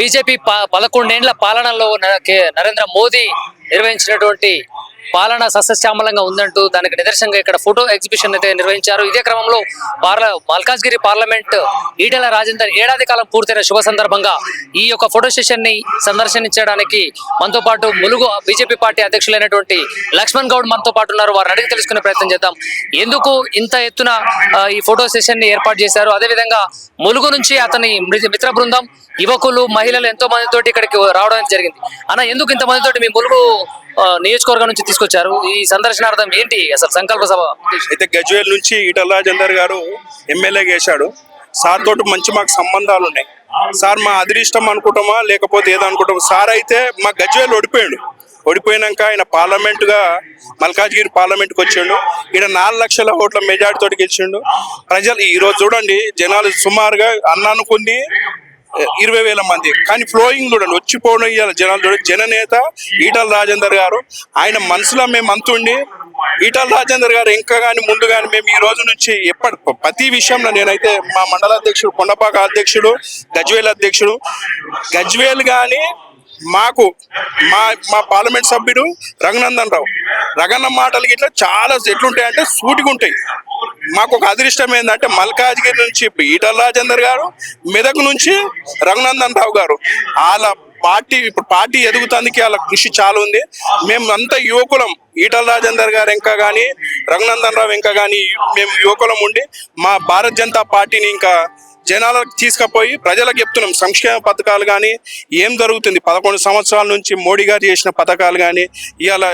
BJP ప- పదకొండేండ్ల పాలనలో నరేంద్ర మోదీ నిర్వహించినటువంటి పాలన సస్యశ్యామలంగా ఉందంటూ దానికి నిదర్శనంగా ఇక్కడ ఫోటో ఎగ్జిబిషన్ అయితే నిర్వహించారు. ఇదే క్రమంలో పార్ల మల్కాజ్గిరి పార్లమెంట్ ఈటెల రాజేందర్ ఏడాది కాలం పూర్తయిన శుభ సందర్భంగా ఈ యొక్క ఫోటో సెషన్ని సందర్శించడానికి మనతో పాటు ములుగు బీజేపీ పార్టీ అధ్యక్షులైనటువంటి లక్ష్మణ్ గౌడ్ మనతో పాటు ఉన్నారు. వారిని అడిగి తెలుసుకునే ప్రయత్నం చేద్దాం. ఎందుకు ఇంత ఎత్తున ఈ ఫోటో సెషన్ని ఏర్పాటు చేశారు? అదేవిధంగా ములుగు నుంచి అతని మిత్ర బృందం యువకులు మహిళలు ఎంతో మందితోటి ఇక్కడికి రావడం జరిగింది. అన్న ఎందుకు ఇంత మందితోటి మీ ములుగు నియోజకవర్గం నుంచి తీసుకొచ్చారు. ఈ సందర్శనార్థం ఏంటి అసలు సంకల్ప సభ అయితే గజ్వేల్ నుంచి ఈటల రాజేందర్ గారు ఎమ్మెల్యే చేశాడు. సార్ తోటి మంచి మాకు సంబంధాలు ఉన్నాయి. సార్ మా అదృష్టం అనుకుంటామా లేకపోతే ఏదో అనుకుంటామా? సార్ అయితే మా గజ్వేల్ ఓడిపోయాడు. ఓడిపోయినాక ఆయన పార్లమెంట్గా మల్కాజ్గిరి పార్లమెంట్కి వచ్చిండు. ఈడ నాలుగు లక్షల ఓట్ల మెజార్టీ తోటి గెలిచిండు. ప్రజలు ఈరోజు చూడండి జనాలు సుమారుగా అన్న అనుకుంది ఇరవై వేల మంది. కానీ ఫ్లోయింగ్ చూడండి వచ్చిపోవడం ఇవాళ జనాలు చూడండి జననేత ఈటల రాజేందర్ గారు ఆయన మనసులో మేము అంతుండి ఈటల రాజేందర్ గారు ఇంకా కానీ ముందు కానీ మేము ఈ రోజు నుంచి ఎప్పటి ప్రతి విషయంలో నేనైతే మా మండల అధ్యక్షుడు కొండపాక అధ్యక్షుడు గజ్వేల్ అధ్యక్షుడు గజ్వేల్ కానీ మాకు మా మా పార్లమెంట్ సభ్యుడు రఘునందన్ రావు. రఘన్న మాటలు ఇట్లా చాలా ఎట్లుంటాయంటే సూటిగా ఉంటాయి మాకు ఒక అదృష్టం ఏంటంటే మల్కాజ్గిరి నుంచి ఈటల రాజేందర్ గారు మెదక్ నుంచి రఘునందన్ రావు గారు. వాళ్ళ పార్టీ ఇప్పుడు పార్టీ ఎదుగుతానికి వాళ్ళ కృషి చాలా ఉంది. మేము అంతా యువకులం ఈటల రాజేందర్ గారు ఇంకా కానీ రఘునందన్ రావు ఇంకా కానీ మేము యువకులం ఉండి మా భారత జనతా పార్టీని ఇంకా జనాలకు తీసుకుపోయి ప్రజలకు చెప్తున్నాం. సంక్షేమ పథకాలు కానీ ఏం జరుగుతుంది? పదకొండు సంవత్సరాల నుంచి మోడీ గారు చేసిన పథకాలు కానీ ఇవాళ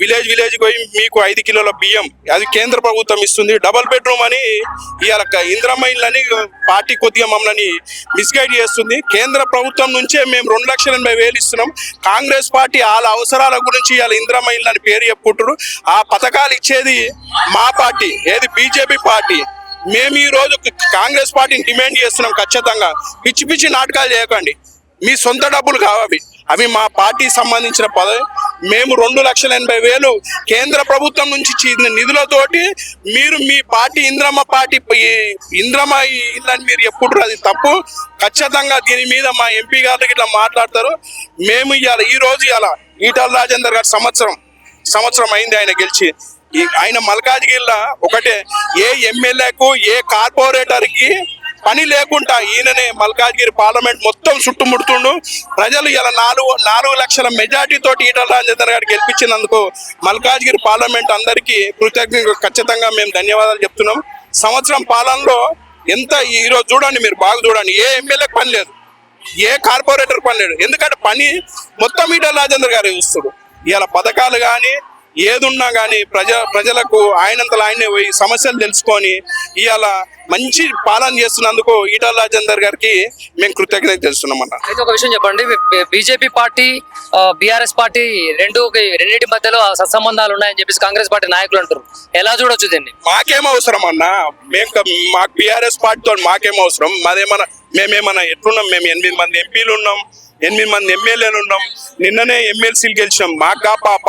విలేజ్ విలేజ్ పోయి మీకు ఐదు కిలోల బియ్యం అది కేంద్ర ప్రభుత్వం ఇస్తుంది. డబల్ బెడ్రూమ్ అని ఇవాళ ఇందిరమ్మ ఇళ్ళని పార్టీ కొద్దిగా మమ్మల్ని మిస్గైడ్ చేస్తుంది. కేంద్ర ప్రభుత్వం నుంచే మేము రెండు లక్షల ఎనభై వేలు ఇస్తున్నాం. కాంగ్రెస్ పార్టీ వాళ్ళ అవసరాల గురించి ఇవాళ ఇందిరమ్మ ఇళ్ళని పేరు చెప్పుకుంటారు ఆ పథకాలు ఇచ్చేది మా పార్టీ ఏది బీజేపీ పార్టీ. మేము ఈ రోజు కాంగ్రెస్ పార్టీని డిమాండ్ చేస్తున్నాం ఖచ్చితంగా. పిచ్చి పిచ్చి నాటకాలు చేయకండి. మీ సొంత డబ్బులు కావవి అవి మా పార్టీ సంబంధించిన పదవి మేము రెండు లక్షల ఎనభై వేలు కేంద్ర ప్రభుత్వం నుంచి ఇచ్చిన నిధులతోటి మీరు మీ పార్టీ ఇంద్రమ్మ పార్టీ ఇంద్రమ్మ ఇల్లని మీరు ఎప్పుడు అది తప్పు. ఖచ్చితంగా దీని మీద మా ఎంపీ గారు ఇట్లా మాట్లాడతారు. మేము ఇవాళ ఈ రోజు ఇవాళ ఈటల రాజేందర్ గారి సంవత్సరం సంవత్సరం అయింది ఆయన గెలిచి. ఆయన మల్కాజ్గిరిలో ఒకటే ఏ ఎమ్మెల్యేకు ఏ కార్పొరేటర్కి పని లేకుండా ఈయననే మల్కాజ్గిరి పార్లమెంట్ మొత్తం చుట్టుముడుతుండు. ప్రజలు ఇలా నాలుగు నాలుగు లక్షల మెజార్టీ తోటి ఈటల రాజేందర్ గారు గెలిపించినందుకు మల్కాజ్గిరి పార్లమెంట్ అందరికీ కృతజ్ఞ ఖచ్చితంగా మేము ధన్యవాదాలు చెప్తున్నాం. సంవత్సరం పాలనలో ఎంత ఈరోజు చూడండి మీరు బాగా చూడండి. ఏ ఎమ్మెల్యేకి పని లేదు. ఏ కార్పొరేటర్ పని లేదు. ఎందుకంటే పని మొత్తం ఈటల రాజేందర్ గారు చూస్తుడు. ఇలా పథకాలు కానీ ఏదున్నా కానీ ప్రజ ప్రజలకు ఆయనంతలో ఆయనే పోయి సమస్యలు తెలుసుకొని ఇవాళ మంచి పాలన చేస్తున్నందుకు ఈటల రాజేందర్ గారికి మేము కృతజ్ఞత తెలుస్తున్నాం అన్న అయితే ఒక విషయం చెప్పండి బీజేపీ పార్టీ బీఆర్ఎస్ పార్టీ రెండు రెండింటి మధ్యలో సత్సంబంధాలు ఉన్నాయని చెప్పేసి కాంగ్రెస్ పార్టీ నాయకులు అంటారు. ఎలా చూడొచ్చు దీన్ని? మాకేం అవసరం అన్న? మేము మాకు బీఆర్ఎస్ పార్టీతో మాకేం అవసరం? మాదేమన్నా మేమేమన్నా ఎట్లున్నాం? మేము ఎనిమిది మంది ఎంపీలు ఉన్నాం ఎనిమిది మంది ఎమ్మెల్యేలు ఉన్నాం. నిన్ననే ఎమ్మెల్సీలు గెలిచాం. మాకు కా పాప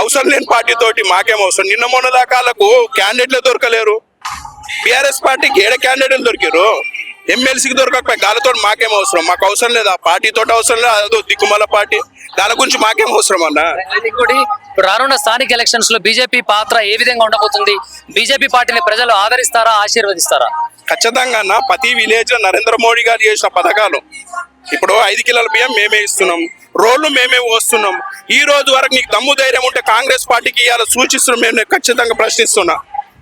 అవసరం లేని పార్టీ తోటి మాకేం అవసరం? నిన్న మొన్న దాకాలకు క్యాండిడేట్లే దొరకలేరు. బీఆర్ఎస్ పార్టీకి ఏడ క్యాండిడేట్లు దొరికారు ఎమ్మెల్సీకి దొరకకపోయి గాలతో మాకేం అవసరం? మాకు అవసరం లేదు. ఆ పార్టీ తోటి అవసరం లేదు. అదో దిక్కుమల పార్టీ. దాని గురించి మాకేం అవసరం అన్న? ఇంకోటి రానున్న స్థానిక ఎలక్షన్స్లో బీజేపీ పాత్ర ఏ విధంగా ఉండబోతుంది? బీజేపీ పార్టీని ప్రజలు ఆదరిస్తారా ఆశీర్వదిస్తారా? ఖచ్చితంగా అన్న ప్రతి విలేజ్లో నరేంద్ర మోడీ గారు చేసిన పథకాలు. ఇప్పుడు ఐదు కిలోల బియ్యం మేమే ఇస్తున్నాం. రోడ్లు మేమే వస్తున్నాం ఈ రోజు వరకు నీకు దమ్ము ధైర్యం ఉంటే కాంగ్రెస్ పార్టీకి ఇవాళ సూచిస్తున్నాం. మేము ఖచ్చితంగా ప్రశ్నిస్తున్నా.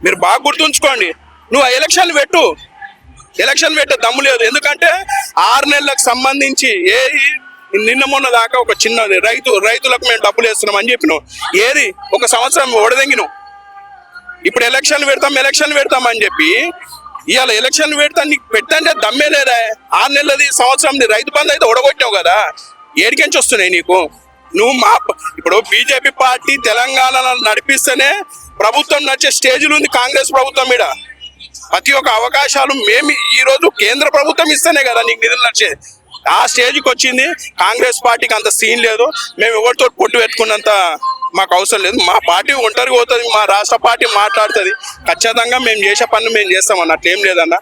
మీరు బాగా గుర్తుంచుకోండి. నువ్వు ఆ ఎలక్షన్ పెట్టు. ఎలక్షన్ పెట్టే దమ్ము లేదు. ఎందుకంటే ఆరు నెలలకు సంబంధించి ఏ నిన్న మొన్న దాకా ఒక చిన్న రైతు రైతులకు మేము డబ్బులు వేస్తున్నాం అని చెప్పినాం ఏది? ఒక సంవత్సరం ఓడదెంగినాం ఇప్పుడు ఎలక్షన్ పెడతాం ఎలక్షన్ పెడతాం అని చెప్పి ఇవాళ ఎలక్షన్ పెడతా నీకు పెట్టంటే దమ్మే లేదా? ఆరు నెలలది సంవత్సరం రైతు బంధు అయితే ఒడగొట్టావు కదా. ఏడికెంచి వస్తున్నాయి నీకు? నువ్వు మా ఇప్పుడు బీజేపీ పార్టీ తెలంగాణలో నడిపిస్తేనే ప్రభుత్వం నడిచే స్టేజ్లు ఉంది కాంగ్రెస్ ప్రభుత్వం మీద. ప్రతి ఒక్క అవకాశాలు మేము ఈ రోజు కేంద్ర ప్రభుత్వం ఇస్తేనే కదా నీకు నిధులు నడిచేది ఆ స్టేజ్కి వచ్చింది. కాంగ్రెస్ పార్టీకి అంత సీన్ లేదు. మేము ఎవరితో పొట్టు పెట్టుకున్నంత మాకు అవసరం లేదు. మా పార్టీ ఒంటరిగా పోతుంది. మా రాష్ట్ర పార్టీ మాట్లాడుతుంది. ఖచ్చితంగా మేము చేసే పనులు మేము చేస్తాం అన్నట్టు ఏం లేదన్నా.